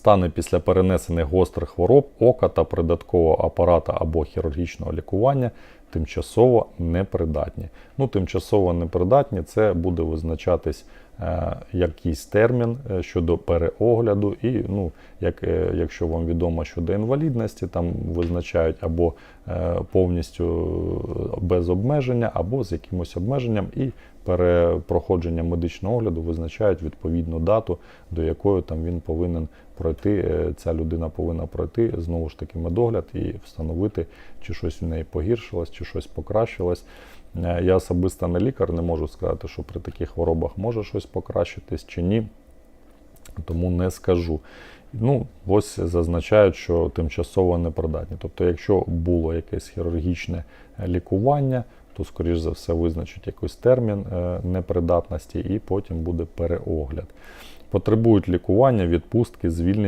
Стани після перенесених гострих хвороб ока та придаткового апарата або хірургічного лікування тимчасово непридатні. Ну, тимчасово непридатні це буде визначатись якийсь термін е, щодо переогляду, і ну, як, е, якщо вам відомо щодо інвалідності, там визначають або е, повністю без обмеження, або з якимось обмеженням, і перепроходження медичного огляду визначають відповідну дату, до якої там він повинен пройти, е, ця людина повинна пройти знову ж таки медогляд і встановити, чи щось в неї погіршилось, чи щось покращилось. Е, Я особисто не лікар, не можу сказати, що при таких хворобах може щось покращитись чи ні, тому не скажу. Ну, ось зазначають, що тимчасово непридатні. Тобто, якщо було якесь хірургічне лікування, то, скоріш за все, визначить якийсь термін е, непридатності і потім буде переогляд. Потребують лікування, відпустки, звільнення.